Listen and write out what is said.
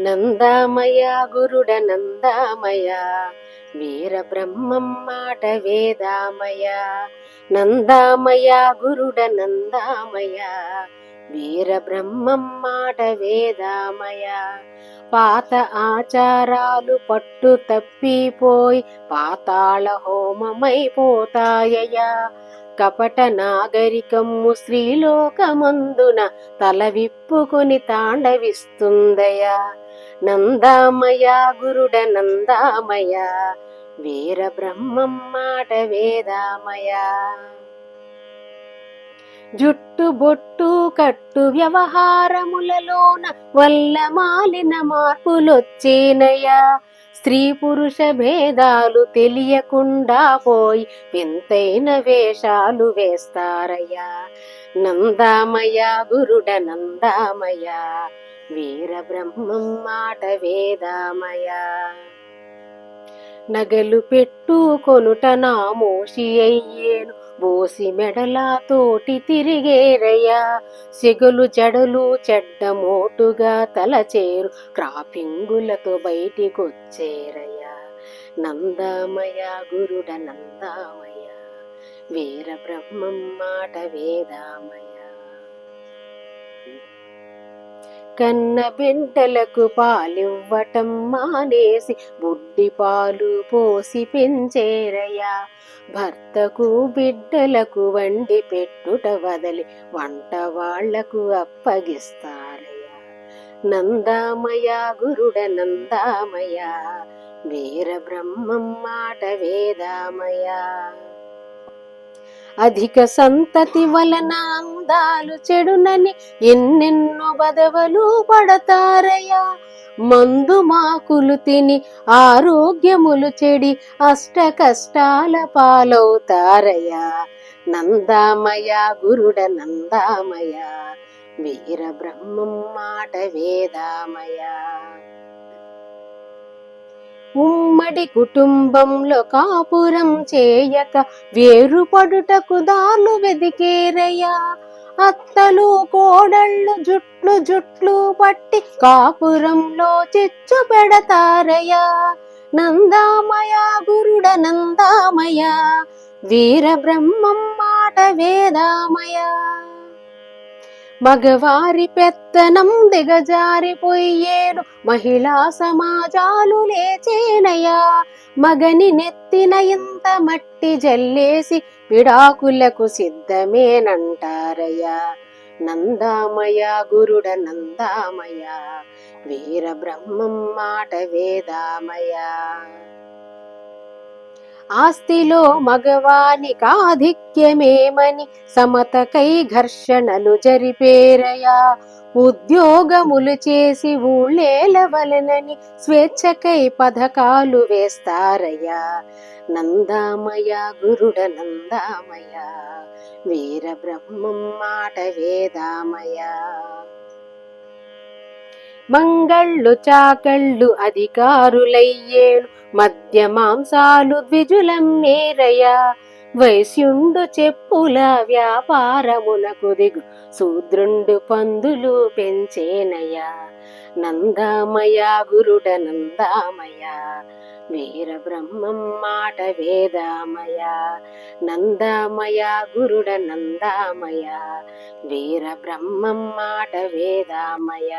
నందామయ గురుడ నందామయ వీర బ్రహ్మం మాట వేదామయ నందామయ గురుడ నందామయ వీర బ్రహ్మం మాట వేదామయ. పాత ఆచారాలు పట్టు తప్పిపోయి పాతాళ హోమమైపోతాయయా కపట నాగరికము స్త్రీలోకమందున తల విప్పుకొని తాండవిస్తుందయ. నందామయ గురుడ నందామయ వీర బ్రహ్మం మాట వేదామయ. జుట్టు బొట్టు కట్టు వ్యవహారములలోన వల్ల మాలిన మార్పులొచ్చేనయా. స్త్రీ పురుష భేదాలు తెలియకుండా పోయి వింతైన వేషాలు వేస్తారయ్యా. నందామయ గురుడ నందామయ వీర బ్రహ్మం మాట వేదామయ నగలు పెట్టుకొనుట నా మోషి అయ్యేను బోసి మెడలా తోటి తిరిగేరయ్యా. సిగులు జడలు చెడ్డ మోటుగా తలచేరు. క్రాపింగులతో బయటికొచ్చేరయ్యా. నందామయ గురుడ నందామయ వీర బ్రహ్మం మాట వేదామయ కన్న బిడ్డలకు పాలివ్వటం మానేసి బుడ్డి పాలు పోసి పెంచేరయ్యా. భర్తకు బిడ్డలకు వండి పెట్టుట వదలి వంట వాళ్ళకు అప్పగిస్తారయ్యా. నందామయ గురుడ నందామయ వీర బ్రహ్మం మాట వేదామయా అధిక సంతతి వలన అందాలు చెడునని ఎన్నెన్నో బదవలు పడతారయ్యా. మందు మాకులు తిని ఆరోగ్యములు చెడి అష్ట కష్టాల పాలవుతారయ్యా. నందామయ గురుడ నందామయ వీర బ్రహ్మం మాట వేదామయ ఉమ్మడి కుటుంబంలో కాపురం చేయక వేరుపడుటకు దారులు వెదికేరయ్యా. అత్తలు కోడళ్ళు జుట్లు జుట్లు పట్టి కాపురంలో చిచ్చు పెడతారయ్యా. నందామయ గురుడ నందామయ వీర బ్రహ్మం మాట వేదామయ మగవారి పెత్తనం దిగజారిపోయేను. మహిళా సమాజాలు లేచేనయా మగని నెత్తిన ఇంత మట్టి జల్లేసి విడాకులకు సిద్ధమేనంటారయ్యా. నందామయ గురుడ నందామయ వీర బ్రహ్మం మాట వేదామయ ఆస్తిలో మగవానికి ఆధిక్యమేమని సమతకై ఘర్షణలు జరిపేరయా. ఉద్యోగములు చేసి ఊళ్ళేలవలనని స్వేచ్ఛకై పథకాలు వేస్తారయ్యా నందామయ గురుడ నందామయ. వీర బ్రహ్మం మాట వేదామయ. మంగళ్ళు చాకళ్ళు అధికారులయ్యేను. మద్య మాంసాలు ద్విజులం మేరయ్యా వైశ్యుండు చెప్పుల వ్యాపారమునకు దిగు. శూద్రుండు పందులు పెంచేనయ నందామయ గురుడ నందామయ. వీర బ్రహ్మం మాట వేదామయ. నందామయ గురుడ నందామయ. వీర బ్రహ్మం మాట వేదామయ.